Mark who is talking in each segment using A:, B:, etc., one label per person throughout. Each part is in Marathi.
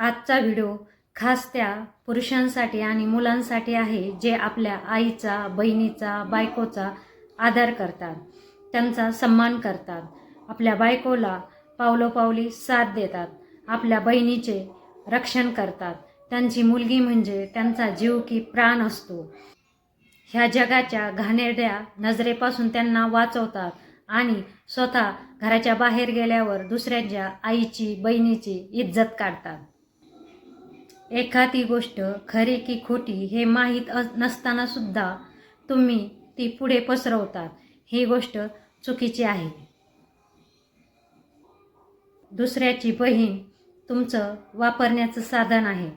A: आजचा व्हिडिओ खास त्या पुरुषांसाठी आणि मुलांसाठी आहे जे आपल्या आईचा बहिणीचा बायकोचा आदर करतात. त्यांचा सन्मान करतात. आपल्या बायकोला पावलोपावली साथ देतात. आपल्या बहिणीचे रक्षण करतात. त्यांची मुलगी म्हणजे त्यांचा जीव की प्राण असतो. ह्या जगाच्या घाणेरड्या नजरेपासून त्यांना वाचवतात आणि स्वतः घराच्या बाहेर गेल्यावर दुसऱ्यांच्या आईची बहिणीची इज्जत काढतात. एखादी गोष्ट खरी की खोटी हे माहीत अस- नसताना सुद्धा तुम्ही ती पुढे पसरवतात. ही गोष्ट चुकीची आहे. दुसऱ्याची बहीण तुमचं वापरण्याचं साधन आहे.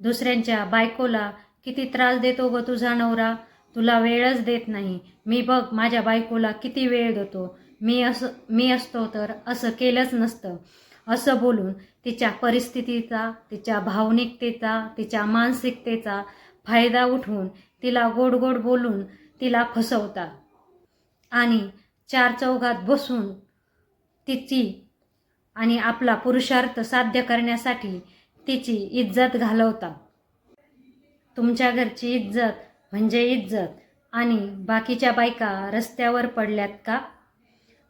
A: दुसऱ्यांच्या बायकोला किती त्रास देतो ग तुझा नवरा? तुला वेळच देत नाही. मी बघ माझ्या बायकोला किती वेळ देतो. मी असं मी असतो तर असं केलंच नसतं. असं बोलून तिच्या परिस्थितीचा तिच्या भावनिकतेचा तिच्या मानसिकतेचा फायदा उठवून तिला गोड गोड बोलून तिला फसवतात. आणि चार चौघात बसून तिची आणि आपला पुरुषार्थ साध्य करण्यासाठी तिची इज्जत घालवतात. तुमच्या घरची इज्जत म्हणजे इज्जत आणि बाकीच्या बायका रस्त्यावर पडल्यात का?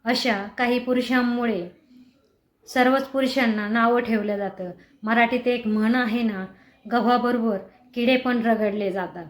A: अशा काही पुरुषांमुळे सर्वच पुरुषांना नावं ठेवलं जातं. मराठीत एक म्हण आहे ना गव्हाबरोबर किडे पण रगडले जातात.